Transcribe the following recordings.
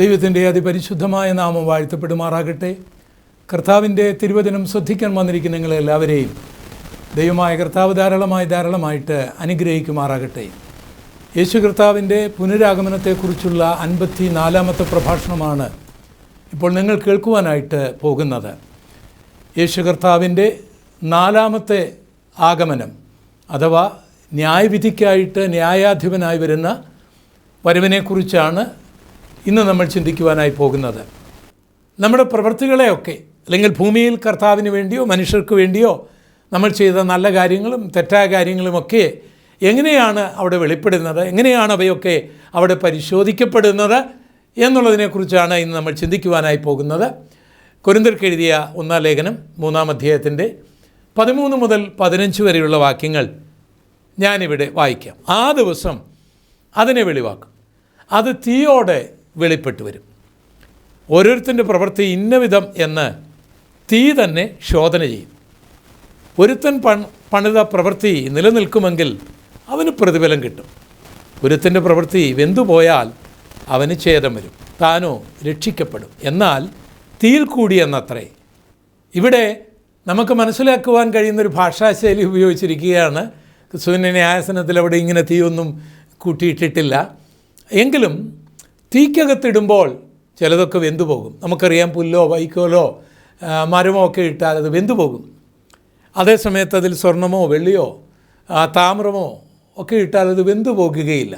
ദൈവത്തിന്റെ അതിപരിശുദ്ധമായ നാമം വാഴ്ത്തപ്പെടുമാറാകട്ടെ. കർത്താവിന്റെ തിരുവചനം ശ്രദ്ധിക്കാൻ വന്നിരിക്കുന്ന നിങ്ങളെല്ലാവരെയും ദൈവമായ കർത്താവ് ധാരാളമായി ധാരാളമായിട്ട് അനുഗ്രഹിക്കുമാറാകട്ടെ. യേശു കർത്താവിന്റെ പുനരാഗമനത്തെക്കുറിച്ചുള്ള അൻപത്തി നാലാമത്തെ പ്രഭാഷണമാണ് ഇപ്പോൾ നിങ്ങൾ കേൾക്കുവാനായിട്ട് പോകുന്നത്. യേശു കർത്താവിന്റെ നാലാമത്തെ ആഗമനം അഥവാ ന്യായവിധിക്കായിട്ട് ന്യായാധിപനായി വരുന്ന വരവിനെക്കുറിച്ചാണ് ഇന്ന് നമ്മൾ ചിന്തിക്കുവാനായി പോകുന്നത്. നമ്മുടെ പ്രവൃത്തികളെയൊക്കെ അല്ലെങ്കിൽ ഭൂമിയിൽ കർത്താവിന് വേണ്ടിയോ മനുഷ്യർക്ക് വേണ്ടിയോ നമ്മൾ ചെയ്ത നല്ല കാര്യങ്ങളും തെറ്റായ കാര്യങ്ങളുമൊക്കെ എങ്ങനെയാണ് അവിടെ വെളിപ്പെടുന്നത് എങ്ങനെയാണ് അവയൊക്കെ അവിടെ പരിശോധിക്കപ്പെടുന്നത് എന്നുള്ളതിനെക്കുറിച്ചാണ് ഇന്ന് നമ്മൾ ചിന്തിക്കുവാനായി പോകുന്നത്. കുരുന്തർക്ക് എഴുതിയ ഒന്നാം ലേഖനം മൂന്നാം അധ്യായത്തിന്റെ പതിമൂന്ന് മുതൽ പതിനഞ്ച് വരെയുള്ള വാക്യങ്ങൾ ഞാനിവിടെ വായിക്കാം. ആ ദിവസം അതിനെ വെളിവാക്കും. അത് തീയോടെ വെളിപ്പെട്ടു വരും. ഓരോരുത്തന്റെ പ്രവൃത്തി ഇന്ന വിധം എന്ന് തീ തന്നെ ശോധന ചെയ്യും. ഒരുത്തൻ പൺ പണിത പ്രവൃത്തി നിലനിൽക്കുമെങ്കിൽ അവന് പ്രതിഫലം കിട്ടും. ഒരുത്തന്റെ പ്രവൃത്തി വെന്തുപോയാൽ അവന് ഛേദം വരും. താനോ രക്ഷിക്കപ്പെടും. എന്നാൽ തീയിൽ കൂടി എന്നത്രേ ഇവിടെ നമുക്ക് മനസ്സിലാക്കുവാൻ കഴിയുന്നൊരു ഭാഷാശൈലി ഉപയോഗിച്ചിരിക്കുകയാണ്. ക്രിസ്തുവിന്റെ ന്യായസനത്തിൽ അവിടെ ഇങ്ങനെ തീയൊന്നും കൂട്ടിയിട്ടിട്ടില്ല. എങ്കിലും തീക്കകത്തിടുമ്പോൾ ചിലതൊക്കെ വെന്തു പോകും. നമുക്കറിയാം പുല്ലോ വൈക്കോലോ മരമോ ഒക്കെ ഇട്ടാൽ അത് വെന്തു പോകും. അതേസമയത്ത് അതിൽ സ്വർണമോ വെള്ളിയോ താമ്രമോ ഒക്കെ ഇട്ടാൽ അത് വെന്തു പോകുകയില്ല.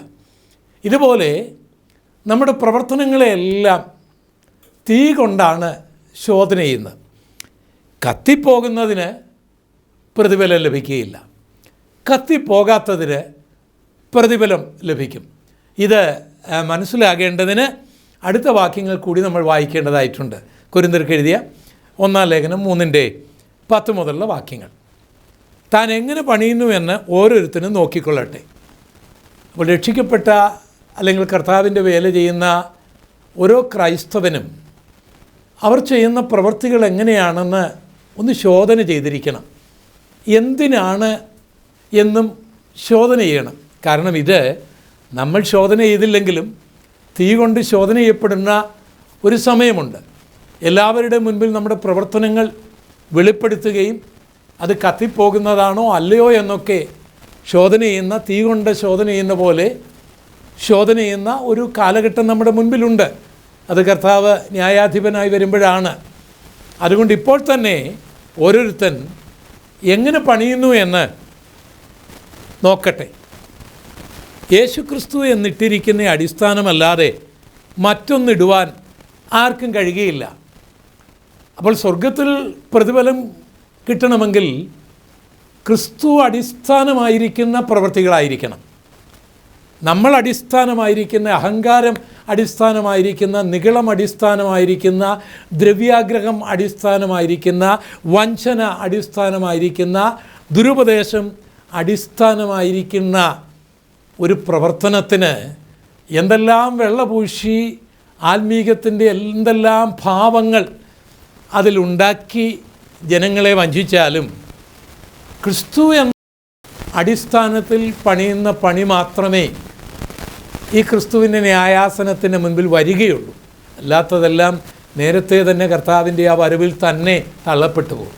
ഇതുപോലെ നമ്മുടെ പ്രവർത്തനങ്ങളെല്ലാം തീ കൊണ്ടാണ് ശോധന ചെയ്യുന്നത്. കത്തിപ്പോകുന്നതിന് പ്രതിഫലം ലഭിക്കുകയില്ല. കത്തിപ്പോകാത്തതിന് പ്രതിഫലം ലഭിക്കും. ഇത് മനസ്സിലാകേണ്ടതിന് അടുത്ത വാക്യങ്ങൾ കൂടി നമ്മൾ വായിക്കേണ്ടതായിട്ടുണ്ട്. കുരുന്തർക്ക് എഴുതിയ ഒന്നാം ലേഖനം മൂന്നിന്റെ പത്ത് മുതലുള്ള വാക്യങ്ങൾ. താൻ എങ്ങനെ പണിയുന്നു എന്ന് ഓരോരുത്തരും നോക്കിക്കൊള്ളട്ടെ. അപ്പോൾ രക്ഷിക്കപ്പെട്ട അല്ലെങ്കിൽ കർത്താവിന്റെ വേല ചെയ്യുന്ന ഓരോ ക്രൈസ്തവനും അവർ ചെയ്യുന്ന പ്രവൃത്തികൾ എങ്ങനെയാണെന്ന് ഒന്ന് ശോധന ചെയ്തിരിക്കണം. എന്തിനാണ് എന്നും ശോധന ചെയ്യണം. കാരണം ഇത് നമ്മൾ ശോധന ചെയ്തില്ലെങ്കിലും തീ കൊണ്ട് ശോധന ചെയ്യപ്പെടുന്ന ഒരു സമയമുണ്ട്. എല്ലാവരുടെ മുൻപിൽ നമ്മുടെ പ്രവർത്തനങ്ങൾ വെളിപ്പെടുത്തുകയും അത് കത്തിപ്പോകുന്നതാണോ അല്ലയോ എന്നൊക്കെ ശോധന ചെയ്യുന്ന തീ കൊണ്ട് ശോധന ചെയ്യുന്ന പോലെ ശോധന ചെയ്യുന്ന ഒരു കാലഘട്ടം നമ്മുടെ മുൻപിലുണ്ട്. അത് കർത്താവ് ന്യായാധിപനായി വരുമ്പോഴാണ്. അതുകൊണ്ട് ഇപ്പോൾ തന്നെ ഓരോരുത്തൻ എങ്ങനെ പണിയുന്നു എന്ന് നോക്കട്ടെ. യേശുക്രിസ്തു എന്നിട്ടിരിക്കുന്ന അടിസ്ഥാനമല്ലാതെ മറ്റൊന്നിടുവാൻ ആർക്കും കഴിയുകയില്ല. അപ്പോൾ സ്വർഗത്തിൽ പ്രതിഫലം കിട്ടണമെങ്കിൽ ക്രിസ്തു അടിസ്ഥാനമായിരിക്കുന്ന പ്രവൃത്തികളായിരിക്കണം നമ്മൾ അടിസ്ഥാനമായിരിക്കുന്ന അഹങ്കാരം അടിസ്ഥാനമായിരിക്കുന്ന നികളം അടിസ്ഥാനമായിരിക്കുന്ന ദ്രവ്യാഗ്രഹം അടിസ്ഥാനമായിരിക്കുന്ന വഞ്ചന അടിസ്ഥാനമായിരിക്കുന്ന ദുരുപദേശം അടിസ്ഥാനമായിരിക്കുന്ന ഒരു പ്രവർത്തനത്തിന് എന്തെല്ലാം വെള്ളപൂശി ആത്മീകത്തിന്റെ എന്തെല്ലാം ഭാവങ്ങൾ അതിലുണ്ടാക്കി ജനങ്ങളെ വഞ്ചിച്ചാലും ക്രിസ്തു എന്ന അടിസ്ഥാനത്തിൽ പണിയുന്ന പണി മാത്രമേ ഈ ക്രിസ്തുവിന്റെ ന്യായാസനത്തിന് മുൻപിൽ വരികയുള്ളൂ. അല്ലാത്തതെല്ലാം നേരത്തെ തന്നെ കർത്താവിന്റെ ആ വരവിൽ തന്നെ തള്ളപ്പെട്ടു പോകും.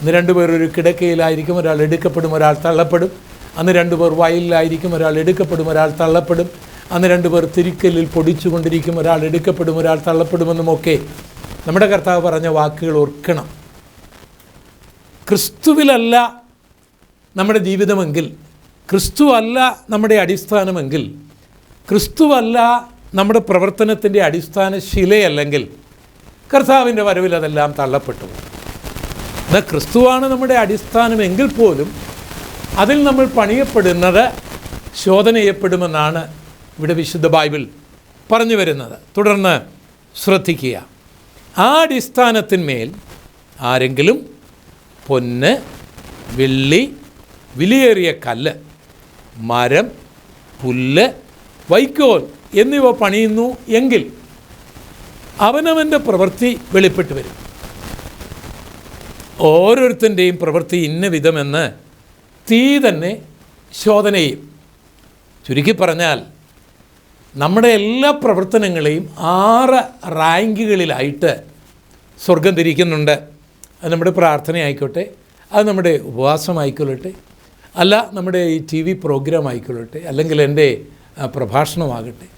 ഇന്ന് രണ്ടുപേർ ഒരു കിടക്കയിലായിരിക്കും ഒരാൾ എടുക്കപ്പെടും ഒരാൾ തള്ളപ്പെടും. അന്ന് രണ്ടുപേർ വയലിലായിരിക്കും ഒരാൾ എടുക്കപ്പെടും ഒരാൾ തള്ളപ്പെടും. അന്ന് രണ്ടുപേർ തിരിക്കലിൽ പൊടിച്ചുകൊണ്ടിരിക്കും ഒരാൾ എടുക്കപ്പെടും ഒരാൾ തള്ളപ്പെടുമെന്നുമൊക്കെ നമ്മുടെ കർത്താവ് പറഞ്ഞ വാക്കുകൾ ഓർക്കണം. ക്രിസ്തുവിലല്ല നമ്മുടെ ജീവിതമെങ്കിൽ ക്രിസ്തുവല്ല നമ്മുടെ അടിസ്ഥാനമെങ്കിൽ ക്രിസ്തുവല്ല നമ്മുടെ പ്രവർത്തനത്തിന്റെ അടിസ്ഥാന ശിലയല്ലെങ്കിൽ കർത്താവിന്റെ വരവിൽ അതെല്ലാം തള്ളപ്പെട്ടു. എന്നാൽ ക്രിസ്തുവാണ് നമ്മുടെ അടിസ്ഥാനമെങ്കിൽ പോലും അതിൽ നമ്മൾ പണിയപ്പെടുന്നത് ശോധന ചെയ്യപ്പെടുമെന്നാണ് ഇവിടെ വിശുദ്ധ ബൈബിൾ പറഞ്ഞു വരുന്നത്. തുടർന്ന് ശ്രദ്ധിക്കുക. ആ അടിസ്ഥാനത്തിന്മേൽ ആരെങ്കിലും പൊന്ന് വെള്ളി വിലയേറിയ കല്ല് മരം പുല്ല് വൈക്കോൽ എന്നിവ പണിയുന്നു എങ്കിൽ അവനവന്റെ പ്രവൃത്തി വെളിപ്പെട്ട് വരും. ഓരോരുത്തന്റെയും പ്രവൃത്തി ഇന്ന വിധമെന്ന് തീ തന്നെ ശോധന ചെയ്യും ചുരുക്കി പറഞ്ഞാൽ നമ്മുടെ എല്ലാ പ്രവർത്തനങ്ങളെയും ആറ് റാങ്കുകളിലായിട്ട് സ്വർഗം തിരിക്കുന്നുണ്ട് അത് നമ്മുടെ പ്രാർത്ഥന ആയിക്കോട്ടെ അത് നമ്മുടെ ഉപവാസമായിക്കൊള്ളട്ടെ അല്ല നമ്മുടെ ഈ ടി വി പ്രോഗ്രാം ആയിക്കൊള്ളട്ടെ അല്ലെങ്കിൽ എന്റെ പ്രഭാഷണമാകട്ടെ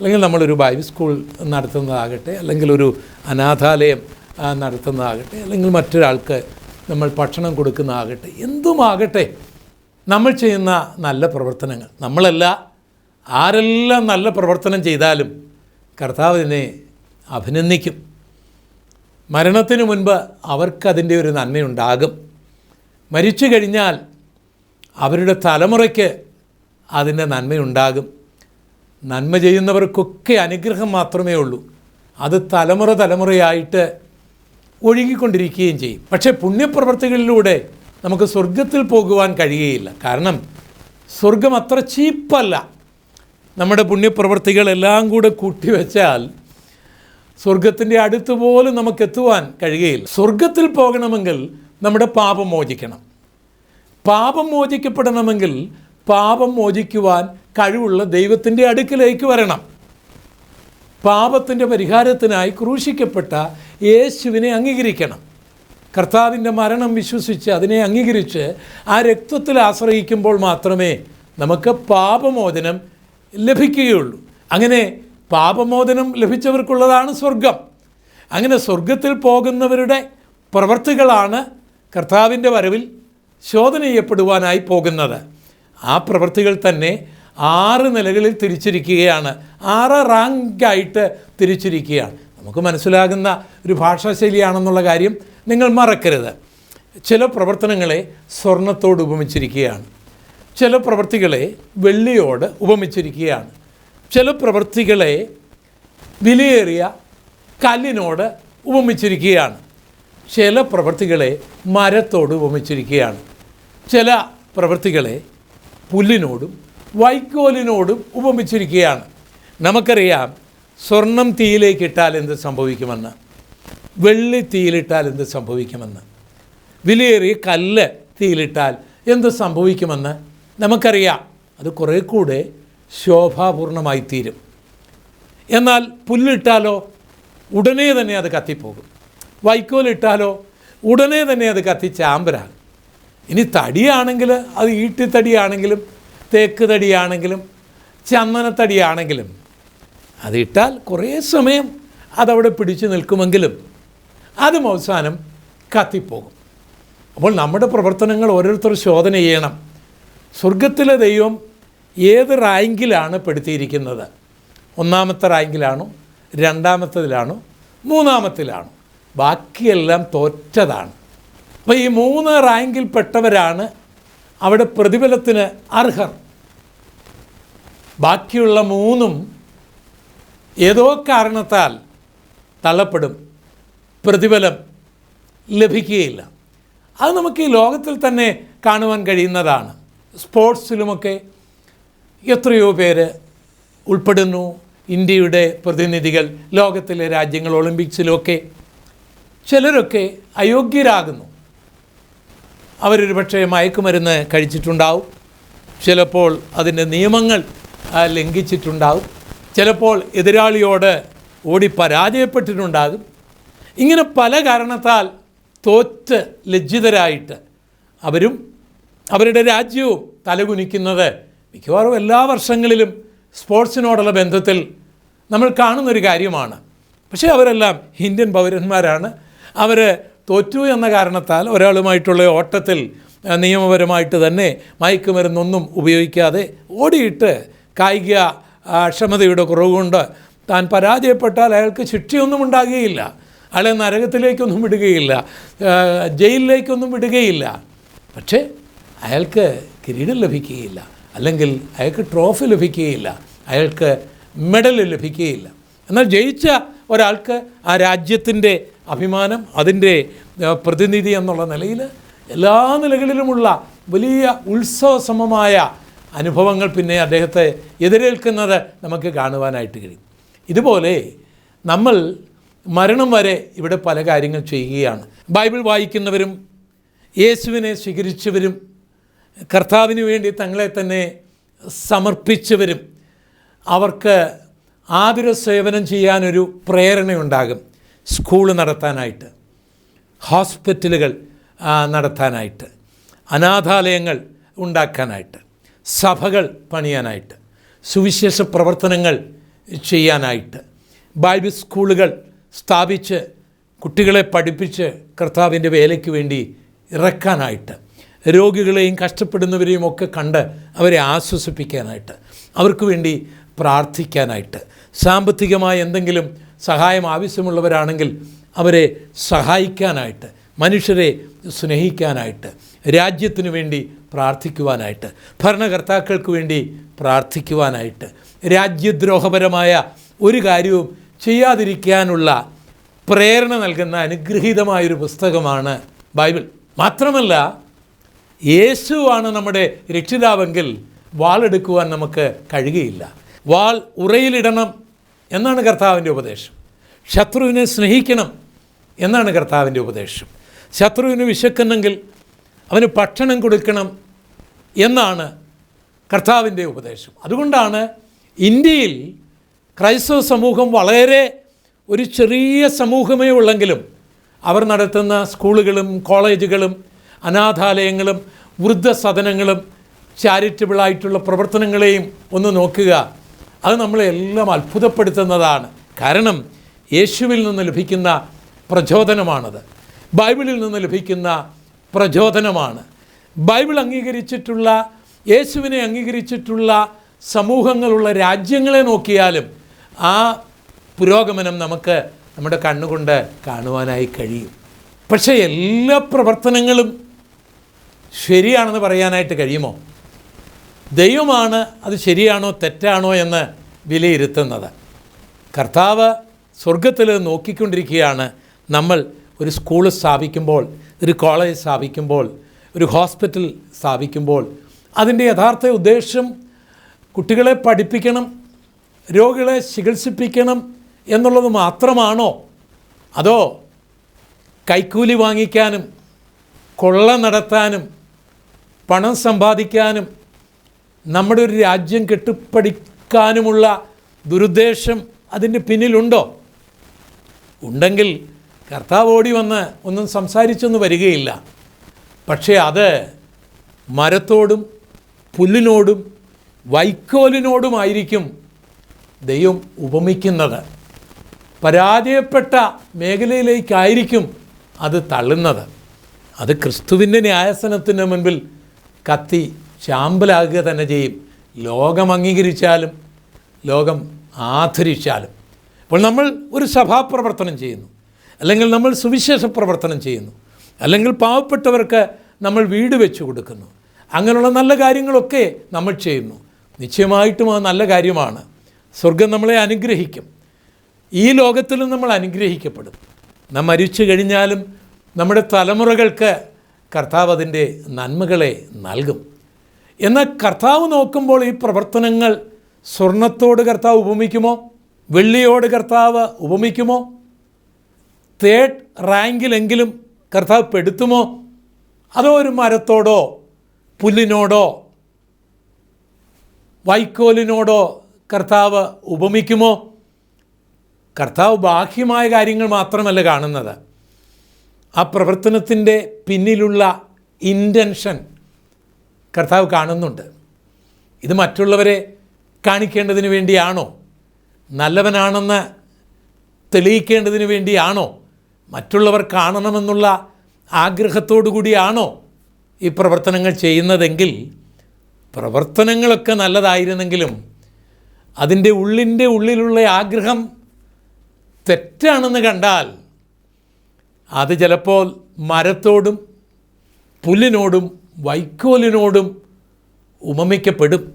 അല്ലെങ്കിൽ നമ്മളൊരു ബൈബിൾ സ്കൂൾ നടത്തുന്നതാകട്ടെ അല്ലെങ്കിൽ ഒരു അനാഥാലയം നടത്തുന്നതാകട്ടെ അല്ലെങ്കിൽ മറ്റൊരാൾക്ക് നമ്മൾ ഭക്ഷണം കൊടുക്കുന്നതാകട്ടെ എന്തുമാകട്ടെ നമ്മൾ ചെയ്യുന്ന നല്ല പ്രവർത്തനങ്ങൾ. നമ്മളല്ല ആരെല്ലാം നല്ല പ്രവർത്തനം ചെയ്താലും കർത്താവ് ഇതിനെ അഭിനന്ദിക്കും. മരണത്തിന് മുൻപ് അവർക്കതിന്റെ ഒരു നന്മയുണ്ടാകും. മരിച്ചു കഴിഞ്ഞാൽ അവരുടെ തലമുറയ്ക്ക് അതിന്റെ നന്മയുണ്ടാകും. നന്മ ചെയ്യുന്നവർക്കൊക്കെ അനുഗ്രഹം മാത്രമേ ഉള്ളൂ. അത് തലമുറ തലമുറയായിട്ട് ഒഴുകിക്കൊണ്ടിരിക്കുകയും ചെയ്യും. പക്ഷേ പുണ്യപ്രവർത്തികളിലൂടെ നമുക്ക് സ്വർഗത്തിൽ പോകുവാൻ കഴിയുകയില്ല. കാരണം സ്വർഗം അത്ര ചീപ്പല്ല. നമ്മുടെ പുണ്യപ്രവർത്തികളെല്ലാം കൂടെ കൂട്ടിവെച്ചാൽ സ്വർഗത്തിന്റെ അടുത്ത് പോലും നമുക്ക് എത്തുവാൻ കഴിയുകയില്ല. സ്വർഗത്തിൽ പോകണമെങ്കിൽ നമ്മുടെ പാപം മോചിക്കണം. പാപം മോചിക്കപ്പെടണമെങ്കിൽ പാപം മോചിക്കുവാൻ കഴിവുള്ള ദൈവത്തിന്റെ അടുക്കിലേക്ക് വരണം. പാപത്തിന്റെ പരിഹാരത്തിനായി ക്രൂശിക്കപ്പെട്ട യേശുവിനെ അംഗീകരിക്കണം. കർത്താവിന്റെ മരണം വിശ്വസിച്ച് അതിനെ അംഗീകരിച്ച് ആ രക്തത്തിൽ ആശ്രയിക്കുമ്പോൾ മാത്രമേ നമുക്ക് പാപമോചനം ലഭിക്കുകയുള്ളൂ. അങ്ങനെ പാപമോചനം ലഭിച്ചവർക്കുള്ളതാണ് സ്വർഗം അങ്ങനെ സ്വർഗത്തിൽ പോകുന്നവരുടെ പ്രവർത്തികളാണ് കർത്താവിന്റെ വരവിൽ ശോധന ചെയ്യപ്പെടുവാനായി പോകുന്നത്. ആ പ്രവൃത്തികൾ തന്നെ ആറ് നിലകളിൽ തിരിച്ചിരിക്കുകയാണ്. ആറ് റാങ്കായിട്ട് തിരിച്ചിരിക്കുകയാണ്. നമുക്ക് മനസ്സിലാകുന്ന ഒരു ഭാഷാശൈലിയാണെന്നുള്ള കാര്യം നിങ്ങൾ മറക്കരുത്. ചില പ്രവർത്തനങ്ങളെ സ്വർണത്തോട് ഉപമിച്ചിരിക്കുകയാണ്. ചില പ്രവൃത്തികളെ വെള്ളിയോട് ഉപമിച്ചിരിക്കുകയാണ്. ചില പ്രവൃത്തികളെ വിലയേറിയ കല്ലിനോട് ഉപമിച്ചിരിക്കുകയാണ്. ചില പ്രവൃത്തികളെ മരത്തോട് ഉപമിച്ചിരിക്കുകയാണ്. ചില പ്രവൃത്തികളെ പുല്ലിനോടും വൈക്കോലിനോടും ഉപമിച്ചിരിക്കുകയാണ്. നമുക്കറിയാം സ്വർണം തീയിലേക്കിട്ടാൽ എന്ത് സംഭവിക്കുമെന്ന്. വെള്ളി തീയിലിട്ടാൽ എന്ത് സംഭവിക്കുമെന്ന്? വിലയേറിയ കല്ല് തീയിലിട്ടാൽ എന്ത് സംഭവിക്കുമെന്ന് നമുക്കറിയാം. അത് കുറേ കൂടെ ശോഭാപൂർണമായി തീരും. എന്നാൽ പുല്ലിട്ടാലോ ഉടനെ തന്നെ അത് കത്തിപ്പോകും. വൈക്കോലിട്ടാലോ ഉടനെ തന്നെ അത് കത്തിച്ചാമ്പരാകും ഇനി തടിയാണെങ്കിൽ അത് ഈട്ടിത്തടിയാണെങ്കിലും തേക്ക് തടിയാണെങ്കിലും ചന്ദനത്തടിയാണെങ്കിലും അതിട്ടാൽ കുറേ സമയം അതവിടെ പിടിച്ചു നിൽക്കുമെങ്കിലും അതും അവസാനം കത്തിപ്പോകും. അപ്പോൾ നമ്മുടെ പ്രവർത്തനങ്ങൾ ഓരോരുത്തർ ശോധന ചെയ്യണം. സ്വർഗത്തിലെ ദൈവം ഏത് റാങ്കിലാണ് പെടുത്തിയിരിക്കുന്നത്? ഒന്നാമത്തെ റാങ്കിലാണോ? രണ്ടാമത്തതിലാണോ? മൂന്നാമത്തിലാണോ? ബാക്കിയെല്ലാം തോറ്റതാണ്. അപ്പോൾ ഈ മൂന്ന് റാങ്കിൽപ്പെട്ടവരാണ് അവിടെ പ്രതിഫലത്തിന് അർഹർ. ബാക്കിയുള്ള മൂന്നും ഏതോ കാരണത്താൽ തള്ളപ്പെടും. പ്രതിഫലം ലഭിക്കുകയില്ല. അത് നമുക്ക് ഈ ലോകത്തിൽ തന്നെ കാണുവാൻ കഴിയുന്നതാണ്. സ്പോർട്സിലുമൊക്കെ എത്രയോ പേര് ഉൾപ്പെടുന്നു. ഇന്ത്യയുടെ പ്രതിനിധികൾ ലോകത്തിലെ രാജ്യങ്ങൾ ഒളിമ്പിക്സിലുമൊക്കെ ചിലരൊക്കെ അയോഗ്യരാകുന്നു. അവരൊരു പക്ഷേ മയക്കുമരുന്ന് കഴിച്ചിട്ടുണ്ടാവും. ചിലപ്പോൾ അതിന്റെ നിയമങ്ങൾ ലംഘിച്ചിട്ടുണ്ടാവും. ചിലപ്പോൾ എതിരാളിയോട് ഓടി പരാജയപ്പെട്ടിട്ടുണ്ടാകും. ഇങ്ങനെ പല കാരണത്താൽ തോറ്റ് ലജ്ജിതരായിട്ട് അവരും അവരുടെ രാജ്യവും തലകുനിക്കുന്നത് മിക്കവാറും എല്ലാ വർഷങ്ങളിലും സ്പോർട്സിനോടുള്ള ബന്ധത്തിൽ നമ്മൾ കാണുന്നൊരു കാര്യമാണ്. പക്ഷേ അവരെല്ലാം ഇന്ത്യൻ പൗരന്മാരാണ്. അവർ തോറ്റു എന്ന കാരണത്താൽ ഒരാളുമായിട്ടുള്ള ഓട്ടത്തിൽ നിയമപരമായിട്ട് തന്നെ മയക്കുമരുന്നൊന്നും ഉപയോഗിക്കാതെ ഓടിയിട്ട് കായിക ക്ഷമതയുടെ കുറവുകൊണ്ട് താൻ പരാജയപ്പെട്ടാൽ അയാൾക്ക് ശിക്ഷയൊന്നും ഉണ്ടാകുകയില്ല. അയാളെ നരകത്തിലേക്കൊന്നും വിടുകയില്ല ജയിലിലേക്കൊന്നും വിടുകയില്ല. പക്ഷേ അയാൾക്ക് കിരീടം ലഭിക്കുകയില്ല അല്ലെങ്കിൽ അയാൾക്ക് ട്രോഫി ലഭിക്കുകയില്ല അയാൾക്ക് മെഡൽ ലഭിക്കുകയില്ല. എന്നാൽ ജയിച്ച ഒരാൾക്ക് ആ രാജ്യത്തിന്റെ അഭിമാനം അതിന്റെ പ്രതിനിധി എന്നുള്ള നിലയിൽ എല്ലാ നിലകളിലുമുള്ള വലിയ ഉത്സവസമമായ അനുഭവങ്ങൾ പിന്നെ അദ്ദേഹത്തെ എതിരേൽക്കുന്നത് നമുക്ക് കാണുവാനായിട്ട് കഴിയും. ഇതുപോലെ നമ്മൾ മരണം വരെ ഇവിടെ പല കാര്യങ്ങൾ ചെയ്യുകയാണ്. ബൈബിൾ വായിക്കുന്നവരും യേശുവിനെ സ്വീകരിച്ചവരും കർത്താവിന് വേണ്ടി തങ്ങളെ തന്നെ സമർപ്പിച്ചവരും അവർക്ക് ആതുര സേവനം ചെയ്യാനൊരു പ്രേരണയുണ്ടാകും സ്കൂൾ നടത്താനായിട്ട് ഹോസ്പിറ്റലുകൾ നടത്താനായിട്ട് അനാഥാലയങ്ങൾ ഉണ്ടാക്കാനായിട്ട് സഭകൾ പണിയാനായിട്ട് സുവിശേഷ പ്രവർത്തനങ്ങൾ ചെയ്യാനായിട്ട് ബൈബിൾ സ്കൂളുകൾ സ്ഥാപിച്ച് കുട്ടികളെ പഠിപ്പിച്ച് കർത്താവിന്റെ വേലയ്ക്ക് വേണ്ടി ഇറക്കാനായിട്ട് രോഗികളെയും കഷ്ടപ്പെടുന്നവരെയും ഒക്കെ കണ്ട് അവരെ ആശ്വസിപ്പിക്കാനായിട്ട് അവർക്ക് വേണ്ടി പ്രാർത്ഥിക്കാനായിട്ട് സാമ്പത്തികമായ എന്തെങ്കിലും സഹായം ആവശ്യമുള്ളവരാണെങ്കിൽ അവരെ സഹായിക്കാനായിട്ട് മനുഷ്യരെ സ്നേഹിക്കാനായിട്ട് രാജ്യത്തിനു വേണ്ടി പ്രാർത്ഥിക്കുവാനായിട്ട് ഭരണകർത്താക്കൾക്ക് വേണ്ടി പ്രാർത്ഥിക്കുവാനായിട്ട് രാജ്യദ്രോഹപരമായ ഒരു കാര്യവും ചെയ്യാതിരിക്കാനുള്ള പ്രേരണ നൽകുന്ന അനുഗ്രഹീതമായൊരു പുസ്തകമാണ് ബൈബിൾ. മാത്രമല്ല യേശുവാണ് നമ്മുടെ രക്ഷിതാവെങ്കിൽ വാളെടുക്കുവാൻ നമുക്ക് കഴിയുകയില്ല. വാൾ ഉറയിലിടണം എന്നാണ് കർത്താവിന്റെ ഉപദേശം. ശത്രുവിനെ സ്നേഹിക്കണം എന്നാണ് കർത്താവിന്റെ ഉപദേശം. ശത്രുവിന് വിശക്കുന്നെങ്കിൽ അവന് ഭക്ഷണം കൊടുക്കണം എന്നാണ് കർത്താവിന്റെ ഉപദേശം. അതുകൊണ്ടാണ് ഇന്ത്യയിൽ ക്രൈസ്തവ സമൂഹം വളരെ ഒരു ചെറിയ സമൂഹമേ ഉള്ളെങ്കിലും അവർ നടത്തുന്ന സ്കൂളുകളും കോളേജുകളും അനാഥാലയങ്ങളും വൃദ്ധസദനങ്ങളും ചാരിറ്റബിളായിട്ടുള്ള പ്രവർത്തനങ്ങളെയും ഒന്ന് നോക്കുക. അത് നമ്മളെല്ലാം അത്ഭുതപ്പെടുത്തുന്നതാണ്. കാരണം യേശുവിൽ നിന്ന് ലഭിക്കുന്ന പ്രചോദനമാണത്. ബൈബിളിൽ നിന്ന് ലഭിക്കുന്ന പ്രചോദനമാണ്. ബൈബിൾ അംഗീകരിച്ചിട്ടുള്ള യേശുവിനെ അംഗീകരിച്ചിട്ടുള്ള സമൂഹങ്ങളുള്ള രാജ്യങ്ങളെ നോക്കിയാലും ആ പുരോഗമനം നമുക്ക് നമ്മുടെ കണ്ണുകൊണ്ട് കാണുവാനായി കഴിയും. പക്ഷേ എല്ലാ പ്രവർത്തനങ്ങളും ശരിയാണെന്ന് പറയാനായിട്ട് കഴിയുമോ? ദൈവമാണ് അത് ശരിയാണോ തെറ്റാണോ എന്ന് വിലയിരുത്തുന്നത്. കർത്താവ് സ്വർഗത്തിൽ നോക്കിക്കൊണ്ടിരിക്കുകയാണ്. നമ്മൾ ഒരു സ്കൂൾ സ്ഥാപിക്കുമ്പോൾ ഒരു കോളേജ് സ്ഥാപിക്കുമ്പോൾ ഒരു ഹോസ്പിറ്റൽ സ്ഥാപിക്കുമ്പോൾ അതിന്റെ യഥാർത്ഥ ഉദ്ദേശം കുട്ടികളെ പഠിപ്പിക്കണം രോഗികളെ ചികിത്സിപ്പിക്കണം എന്നുള്ളത് മാത്രമാണോ? അതോ കൈക്കൂലി വാങ്ങിക്കാനും കൊള്ള നടത്താനും പണം സമ്പാദിക്കാനും നമ്മുടെ ഒരു രാജ്യം കെട്ടിപ്പടിക്കാനുമുള്ള ദുരുദ്ദേശം അതിന്റെ പിന്നിലുണ്ടോ? ഉണ്ടെങ്കിൽ കർത്താവ് ഓടി വന്ന് ഒന്നും സംസാരിച്ചൊന്നും വരികയില്ല. പക്ഷേ അത് മരത്തോടും പുല്ലിനോടും വൈക്കോലിനോടുമായിരിക്കും ദൈവം ഉപമിക്കുന്നത്. പരാജയപ്പെട്ട മേഖലയിലേക്കായിരിക്കും അത് തള്ളുന്നത്. അത് ക്രിസ്തുവിന്റെ ന്യായസനത്തിന് മുൻപിൽ കത്തി ചാമ്പലാകുക തന്നെ ചെയ്യും. ലോകം അംഗീകരിച്ചാലും ലോകം ആദരിച്ചാലും. അപ്പോൾ നമ്മൾ ഒരു സഭാപ്രവർത്തനം ചെയ്യുന്നു. അല്ലെങ്കിൽ നമ്മൾ സുവിശേഷ പ്രവർത്തനം ചെയ്യുന്നു. അല്ലെങ്കിൽ പാവപ്പെട്ടവർക്ക് നമ്മൾ വീട് വെച്ചു കൊടുക്കുന്നു. അങ്ങനെയുള്ള നല്ല കാര്യങ്ങളൊക്കെ നമ്മൾ ചെയ്യുന്നു. നിശ്ചയമായിട്ടും അത് നല്ല കാര്യമാണ്. സ്വർഗം നമ്മളെ അനുഗ്രഹിക്കും. ഈ ലോകത്തിലും നമ്മൾ അനുഗ്രഹിക്കപ്പെടും. നാം മരിച്ചു കഴിഞ്ഞാലും നമ്മുടെ തലമുറകൾക്ക് കർത്താവ് അതിന്റെ നന്മകളെ നൽകും. എന്നാൽ കർത്താവ് നോക്കുമ്പോൾ ഈ പ്രവർത്തനങ്ങൾ സ്വർണത്തോട് കർത്താവ് ഉപമിക്കുമോ? വെള്ളിയോട് കർത്താവ് ഉപമിക്കുമോ? തേർഡ് റാങ്കിലെങ്കിലും കർത്താവ് പെടുത്തുമോ? അതോ ഒരു മരത്തോടോ പുല്ലിനോടോ വൈക്കോലിനോടോ കർത്താവ് ഉപമിക്കുമോ? കർത്താവ് ബാഹ്യമായ കാര്യങ്ങൾ മാത്രമല്ല കാണുന്നത്. ആ പ്രവർത്തനത്തിന്റെ പിന്നിലുള്ള ഇന്റൻഷൻ കർത്താവ് കാണുന്നുണ്ട്. ഇത് മറ്റുള്ളവരെ കാണിക്കേണ്ടതിന് വേണ്ടിയാണോ? നല്ലവനാണെന്ന് തെളിയിക്കേണ്ടതിന് വേണ്ടിയാണോ? മറ്റുള്ളവർ കാണണമെന്നുള്ള ആഗ്രഹത്തോടു കൂടിയാണോ ഈ പ്രവർത്തനങ്ങൾ ചെയ്യുന്നതെങ്കിൽ പ്രവർത്തനങ്ങളൊക്കെ നല്ലതായിരുന്നെങ്കിലും അതിന്റെ ഉള്ളിന്റെ ഉള്ളിലുള്ള ആഗ്രഹം തെറ്റാണെന്ന് കണ്ടാൽ അത് ചിലപ്പോൾ മരത്തോടും പുല്ലിനോടും വൈക്കോലിനോടും ഉപമിക്കപ്പെടും.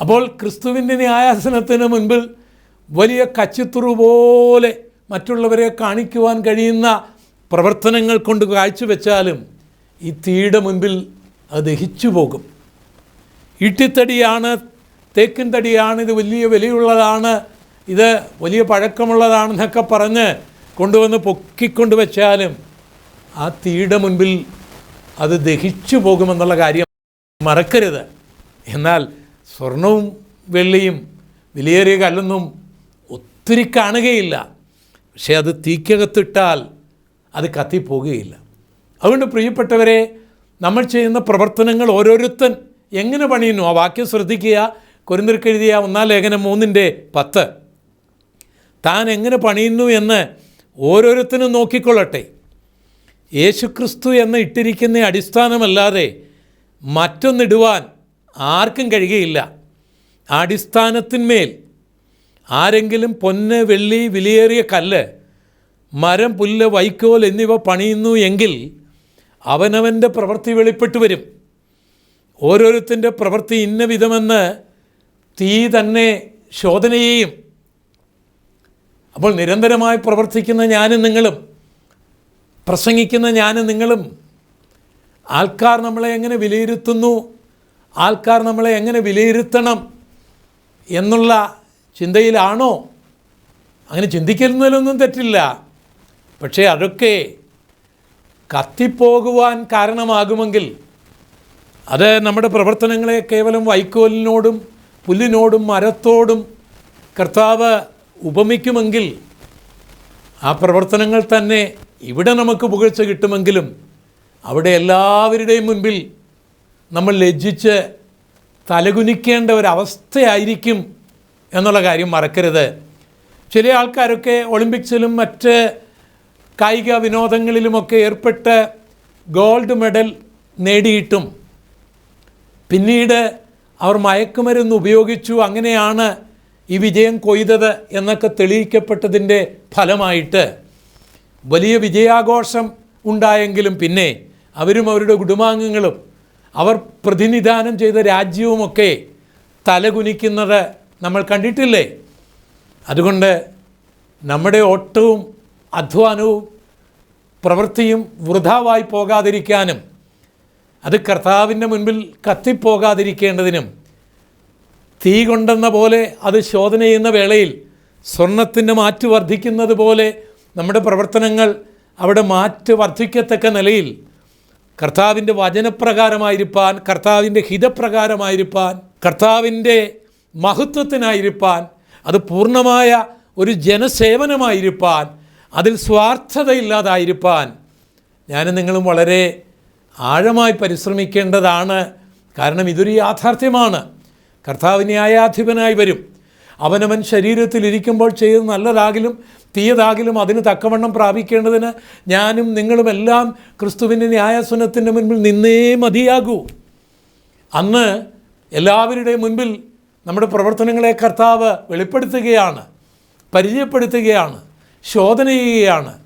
അപ്പോൾ ക്രിസ്തുവിന്റെ ന്യായാസനത്തിന് മുൻപിൽ വലിയ കച്ചിത്തുറു പോലെ മറ്റുള്ളവരെ കാണിക്കുവാൻ കഴിയുന്ന പ്രവർത്തനങ്ങൾ കൊണ്ട് കാഴ്ചവെച്ചാലും ഈ തീയുടെ മുൻപിൽ അത് ദഹിച്ചു പോകും ഇട്ടിത്തടിയാണ് തേക്കിൻ തടിയാണ് ഇത് വലിയ വിലയുള്ളതാണ് ഇത് വലിയ പഴക്കമുള്ളതാണെന്നൊക്കെ പറഞ്ഞ് കൊണ്ടുവന്ന് പൊക്കിക്കൊണ്ട് വെച്ചാലും ആ തീയുടെ മുൻപിൽ അത് ദഹിച്ചു പോകുമെന്നുള്ള കാര്യം മറക്കരുത്. എന്നാൽ സ്വർണവും വെള്ളിയും വിലയേറിയ കല്ലൊന്നും ഒത്തിരി കാണുകയില്ല. പക്ഷേ അത് തീക്കകത്തിട്ടാൽ അത് കത്തിപ്പോകുകയില്ല. അതുകൊണ്ട് പ്രിയപ്പെട്ടവരെ നമ്മൾ ചെയ്യുന്ന പ്രവർത്തനങ്ങൾ ഓരോരുത്തൻ എങ്ങനെ പണിയുന്നു? ആ വാക്യം ശ്രദ്ധിക്കുക. കൊരിന്തിർക്കെഴുതിയ ഒന്നാം ലേഖനം മൂന്നിന്റെ പത്ത്. താൻ എങ്ങനെ പണിയുന്നു എന്ന് ഓരോരുത്തരും നോക്കിക്കൊള്ളട്ടെ. യേശുക്രിസ്തു എന്ന് ഇട്ടിരിക്കുന്ന അടിസ്ഥാനമല്ലാതെ മറ്റൊന്നിടുവാൻ ആർക്കും കഴിയുകയില്ല. അടിസ്ഥാനത്തിന്മേൽ ആരെങ്കിലും പൊന്ന് വെള്ളി വിലയേറിയ കല്ല് മരം പുല്ല് വൈക്കോൽ എന്നിവ പണിയുന്നു എങ്കിൽ അവനവന്റെ പ്രവൃത്തി വെളിപ്പെട്ടു വരും ഓരോരുത്തന്റെ പ്രവൃത്തി ഇന്ന വിധമെന്ന് തീ തന്നെ ശോധന ചെയ്യും അപ്പോൾ നിരന്തരമായി പ്രവർത്തിക്കുന്ന ഞാനും നിങ്ങളും പ്രസംഗിക്കുന്ന ഞാനും നിങ്ങളും ആൾക്കാർ നമ്മളെ എങ്ങനെ വിലയിരുത്തുന്നു ആൾക്കാർ നമ്മളെ എങ്ങനെ വിലയിരുത്തണം എന്നുള്ള ചിന്തയിലാണോ? അങ്ങനെ ചിന്തിക്കുന്നതിലൊന്നും തെറ്റില്ല. പക്ഷേ അതൊക്കെ കത്തിപ്പോകുവാൻ കാരണമാകുമെങ്കിൽ അത് നമ്മുടെ പ്രവർത്തനങ്ങളെ കേവലം വൈക്കോലിനോടും പുല്ലിനോടും മരത്തോടും കർത്താവ് ഉപമിക്കുമെങ്കിൽ ആ പ്രവർത്തനങ്ങൾ തന്നെ ഇവിടെ നമുക്ക് പുകഴ്ച കിട്ടുമെങ്കിലും അവിടെ എല്ലാവരുടെയും മുൻപിൽ നമ്മൾ ലജ്ജിച്ച് തലകുനിക്കേണ്ട ഒരവസ്ഥയായിരിക്കും എന്നുള്ള കാര്യം മറക്കരുത്. ചില ആൾക്കാരൊക്കെ ഒളിമ്പിക്സിലും മറ്റ് കായിക വിനോദങ്ങളിലുമൊക്കെ ഏർപ്പെട്ട് ഗോൾഡ് മെഡൽ നേടിയിട്ടും പിന്നീട് അവർ മയക്കുമരുന്ന് ഉപയോഗിച്ചു. അങ്ങനെയാണ് ഈ വിജയം കൊയ്തത് എന്നൊക്കെ തെളിയിക്കപ്പെട്ടതിന്റെ ഫലമായിട്ട് വലിയ വിജയാഘോഷം ഉണ്ടായെങ്കിലും പിന്നെ അവരും അവരുടെ കുടുംബാംഗങ്ങളും അവർ പ്രതിനിധാനം ചെയ്ത രാജ്യവുമൊക്കെ തലകുനിക്കുന്നത് നമ്മൾ കണ്ടിട്ടില്ലേ? അതുകൊണ്ട് നമ്മുടെ ഓട്ടവും അധ്വാനവും പ്രവൃത്തിയും വൃഥാവായി പോകാതിരിക്കാനും അത് കർത്താവിന്റെ മുൻപിൽ കത്തിപ്പോകാതിരിക്കേണ്ടതിനും തീ കൊണ്ടെന്ന പോലെ അത് ശോധന ചെയ്യുന്ന വേളയിൽ സ്വർണത്തിന്റെ മാറ്റ് വർദ്ധിക്കുന്നത് പോലെ നമ്മുടെ പ്രവർത്തനങ്ങൾ അവിടെ മാറ്റ് വർദ്ധിക്കത്തക്ക നിലയിൽ കർത്താവിന്റെ വചനപ്രകാരമായിരിക്കാൻ കർത്താവിന്റെ ഹിതപ്രകാരമായിരിക്കാൻ കർത്താവിന്റെ മഹത്വത്തിനായിരിക്കാൻ അത് പൂർണമായ ഒരു ജനസേവനമായിരിക്കാൻ അതിൽ സ്വാർത്ഥതയില്ലാതായിരിക്കാൻ ഞാനും നിങ്ങളും വളരെ ആഴമായി പരിശ്രമിക്കേണ്ടതാണ്. കാരണം ഇതൊരു യാഥാർത്ഥ്യമാണ്. കർത്താവ് ന്യായാധിപനായി വരും. അവനവൻ ശരീരത്തിലിരിക്കുമ്പോൾ ചെയ്ത് നല്ലതാകിലും തീയതാകിലും അതിന് തക്കവണ്ണം പ്രാപിക്കേണ്ടതിന് ഞാനും നിങ്ങളുമെല്ലാം ക്രിസ്തുവിന്റെ ന്യായസുനത്തിന്റെ മുൻപിൽ നിന്നേ മതിയാകൂ. അന്ന് എല്ലാവരുടെയും മുൻപിൽ നമ്മുടെ പ്രവർത്തനങ്ങളെ കർത്താവ് വെളിപ്പെടുത്തുകയാണ് പരിചയപ്പെടുത്തുകയാണ് ശോധന ചെയ്യുകയാണ്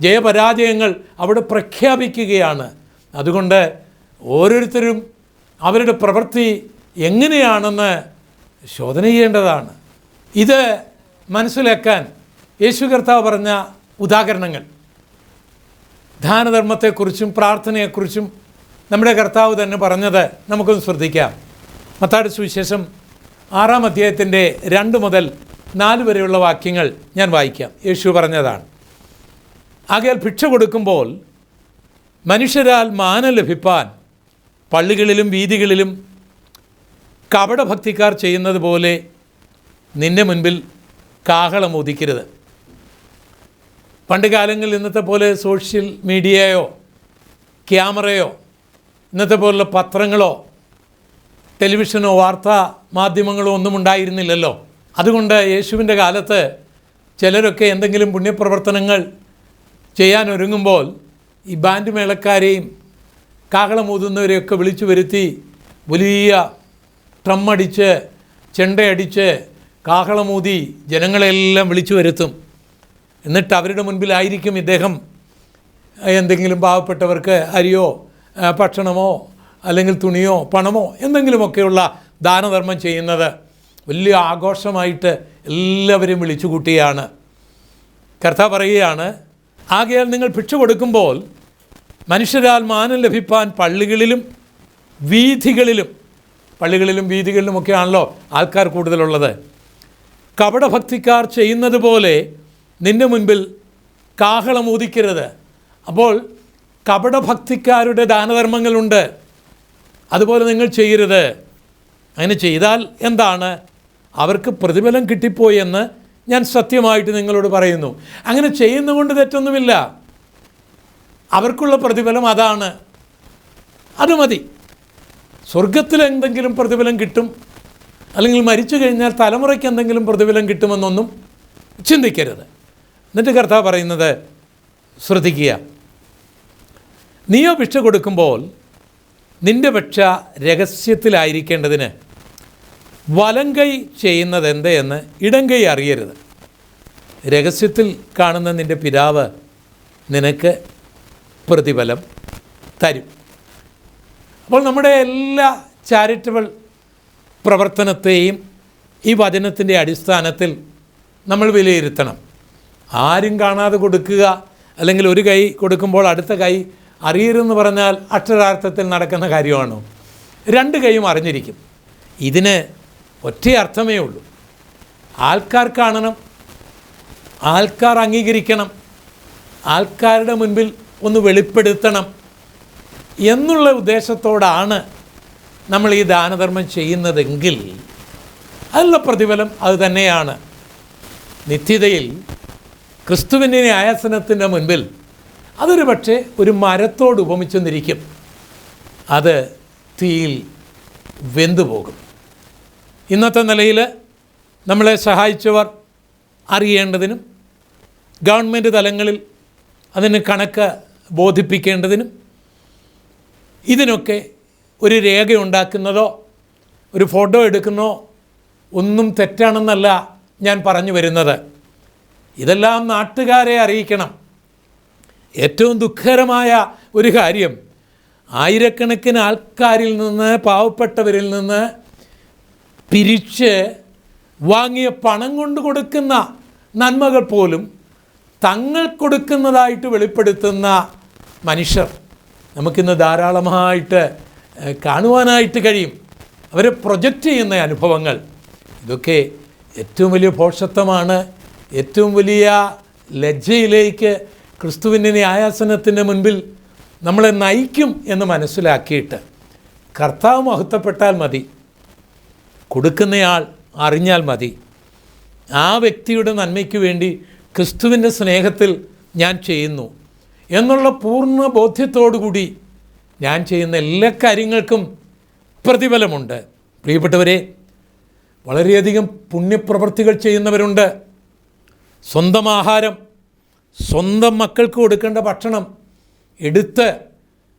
ജയപരാജയങ്ങൾ അവിടെ പ്രഖ്യാപിക്കുകയാണ്. അതുകൊണ്ട് ഓരോരുത്തരും അവരുടെ പ്രവൃത്തി എങ്ങനെയാണെന്ന് ശോധന ചെയ്യേണ്ടതാണ്. ഇത് മനസ്സിലാക്കാൻ യേശു കർത്താവ് പറഞ്ഞ ഉദാഹരണങ്ങൾ. ധാനധർമ്മത്തെക്കുറിച്ചും പ്രാർത്ഥനയെക്കുറിച്ചും നമ്മുടെ കർത്താവ് തന്നെ പറഞ്ഞത് നമുക്കൊന്ന് ശ്രദ്ധിക്കാം. മത്താട് സുവിശേഷം ആറാം അധ്യായത്തിന്റെ രണ്ട് മുതൽ നാല് വരെയുള്ള വാക്യങ്ങൾ ഞാൻ വായിക്കാം. യേശു പറഞ്ഞതാണ് ആകയാൽ ഭിക്ഷ കൊടുക്കുമ്പോൾ മനുഷ്യരാൽ മാന ലഭിപ്പാൻ പള്ളികളിലും വീതികളിലും കപടഭക്തിക്കാർ ചെയ്യുന്നത് പോലെ നിന്റെ മുൻപിൽ കാഹളം ഉദിക്കരുത് പണ്ട് കാലങ്ങളിൽ ഇന്നത്തെ പോലെ സോഷ്യൽ മീഡിയയോ ക്യാമറയോ ഇന്നത്തെ പോലുള്ള പത്രങ്ങളോ ടെലിവിഷനോ വാർത്താ മാധ്യമങ്ങളോ ഒന്നും ഉണ്ടായിരുന്നില്ലല്ലോ. അതുകൊണ്ട് യേശുവിന്റെ കാലത്ത് ചിലരൊക്കെ എന്തെങ്കിലും പുണ്യപ്രവർത്തനങ്ങൾ ചെയ്യാൻ ഒരുങ്ങുമ്പോൾ ഈ ബാൻഡ് മേളക്കാരെയും കാഹളമൂതുന്നവരെയൊക്കെ വിളിച്ചു വരുത്തി വലിയ ട്രമ്മടിച്ച് ചെണ്ടയടിച്ച് കാഹളമൂതി ജനങ്ങളെല്ലാം വിളിച്ചു വരുത്തും. എന്നിട്ട് അവരുടെ മുൻപിലായിരിക്കും ഇദ്ദേഹം എന്തെങ്കിലും പാവപ്പെട്ടവർക്ക് അരിയോ ഭക്ഷണമോ അല്ലെങ്കിൽ തുണിയോ പണമോ എന്തെങ്കിലുമൊക്കെയുള്ള ദാനധർമ്മം ചെയ്യുന്നത് വലിയ ആഘോഷമായിട്ട് എല്ലാവരും വിളിച്ചു കൂട്ടിയാണ് കർത്താവ് പറയുകയാണ് ആകയാൽ നിങ്ങൾ ഭിക്ഷ കൊടുക്കുമ്പോൾ മനുഷ്യരാൽ മാനം ലഭിപ്പാൻ പള്ളികളിലും വീഥികളിലും പള്ളികളിലും വീഥികളിലും വീഥികളിലുമൊക്കെയാണല്ലോ ആൾക്കാർ കൂടുതലുള്ളത്. കപടഭക്തിക്കാർ ചെയ്യുന്നത് പോലെ നിന്റെ മുൻപിൽ കാഹളം ഊതിക്കരുത്. അപ്പോൾ കപടഭക്തിക്കാരുടെ ദാനധർമ്മങ്ങളുണ്ട്. അതുപോലെ നിങ്ങൾ ചെയ്യരുത്. അങ്ങനെ ചെയ്താൽ എന്താണ്? അവർക്ക് പ്രതിഫലം കിട്ടിപ്പോയി എന്ന് ഞാൻ സത്യമായിട്ട് നിങ്ങളോട് പറയുന്നു. അങ്ങനെ ചെയ്യുന്നതുകൊണ്ട് തെറ്റൊന്നുമില്ല. അവർക്കുള്ള പ്രതിഫലം അതാണ്. അത് മതി. സ്വർഗത്തിൽ എന്തെങ്കിലും പ്രതിഫലം കിട്ടും അല്ലെങ്കിൽ മരിച്ചു കഴിഞ്ഞാൽ തലമുറയ്ക്ക് എന്തെങ്കിലും പ്രതിഫലം കിട്ടുമെന്നൊന്നും ചിന്തിക്കരുത്. എന്നിട്ട് കർത്താവ് പറയുന്നത് ശ്രദ്ധിക്കുക. നീയോ ഭിക്ഷ കൊടുക്കുമ്പോൾ നിന്റെ ഭിക്ഷ രഹസ്യത്തിലായിരിക്കേണ്ടതിന് വലം കൈ ചെയ്യുന്നത് എന്തെന്ന് ഇടം കൈ അറിയരുത്. രഹസ്യത്തിൽ കാണുന്ന നിന്റെ പിതാവ് നിനക്ക് പ്രതിഫലം തരും. അപ്പോൾ നമ്മുടെ എല്ലാ ചാരിറ്റബിൾ പ്രവർത്തനത്തെയും ഈ വചനത്തിന്റെ അടിസ്ഥാനത്തിൽ നമ്മൾ വിലയിരുത്തണം. ആരും കാണാതെ കൊടുക്കുക അല്ലെങ്കിൽ ഒരു കൈ കൊടുക്കുമ്പോൾ അടുത്ത കൈ അറിയരുതെന്ന് പറഞ്ഞാൽ അക്ഷരാർത്ഥത്തിൽ നടക്കുന്ന കാര്യമാണോ? രണ്ട് കൈയും അറിഞ്ഞിരിക്കും. ഇതിന് ഒറ്റ അർത്ഥമേ ഉള്ളൂ. ആൾക്കാർ കാണണം. ആൾക്കാർ അംഗീകരിക്കണം. ആൾക്കാരുടെ മുൻപിൽ ഒന്ന് വെളിപ്പെടുത്തണം എന്നുള്ള ഉദ്ദേശത്തോടാണ് നമ്മൾ ഈ ദാനധർമ്മം ചെയ്യുന്നതെങ്കിൽ അതിനുള്ള പ്രതിഫലം അത് തന്നെയാണ്. നിത്യതയിൽ ക്രിസ്തുവിന്റെ ന്യായാസനത്തിന്റെ മുൻപിൽ അതൊരു പക്ഷേ ഒരു മരത്തോട് ഉപമിച്ചെന്നിരിക്കും. അത് തീയിൽ വെന്തുപോകും. ഇന്നത്തെ നിലയിൽ നമ്മളെ സഹായിച്ചവർ അറിയേണ്ടതിനും ഗവൺമെന്റ് തലങ്ങളിൽ അതിന് കണക്ക് ബോധിപ്പിക്കേണ്ടതിനും ഇതിനൊക്കെ ഒരു രേഖ ഉണ്ടാക്കുന്നതോ ഒരു ഫോട്ടോ എടുക്കുന്നോ ഒന്നും തെറ്റാണെന്നല്ല ഞാൻ പറഞ്ഞു വരുന്നത്. ഇതെല്ലാം നാട്ടുകാരെ അറിയിക്കണം. ഏറ്റവും ദുഃഖകരമായ ഒരു കാര്യം ആയിരക്കണക്കിന് ആൾക്കാരിൽ നിന്ന് പാവപ്പെട്ടവരിൽ നിന്ന് പിരിച്ച് വാങ്ങിയ പണം കൊണ്ട് കൊടുക്കുന്ന നന്മകൾ പോലും തങ്ങൾ കൊടുക്കുന്നതായിട്ട് വെളിപ്പെടുത്തുന്ന മനുഷ്യർ നമുക്കിന്ന് ധാരാളമായിട്ട് കാണുവാനായിട്ട് കഴിയും. അവരെ പ്രൊജക്റ്റ് ചെയ്യുന്ന അനുഭവങ്ങൾ. ഇതൊക്കെ ഏറ്റവും വലിയ ഭോഷത്വമാണ് ഏറ്റവും വലിയ ലജ്ജയിലേക്ക് ക്രിസ്തുവിന്റെ ന്യായാസനത്തിന്റെ മുൻപിൽ നമ്മളെ നയിക്കും എന്ന് മനസ്സിലാക്കിയിട്ട് കർത്താവ് മഹത്വപ്പെട്ടാൽ മതി. കൊടുക്കുന്നയാൾ അറിഞ്ഞാൽ മതി. ആ വ്യക്തിയുടെ നന്മയ്ക്ക് വേണ്ടി ക്രിസ്തുവിന്റെ സ്നേഹത്തിൽ ഞാൻ ചെയ്യുന്നു എന്നുള്ള പൂർണ ബോധ്യത്തോടുകൂടി ഞാൻ ചെയ്യുന്ന എല്ലാ കാര്യങ്ങൾക്കും പ്രതിഫലമുണ്ട്. പ്രിയപ്പെട്ടവരെ വളരെയധികം പുണ്യപ്രവൃത്തികൾ ചെയ്യുന്നവരുണ്ട്. സ്വന്തം ആഹാരം സ്വന്തം മക്കൾക്ക് കൊടുക്കേണ്ട ഭക്ഷണം എടുത്ത്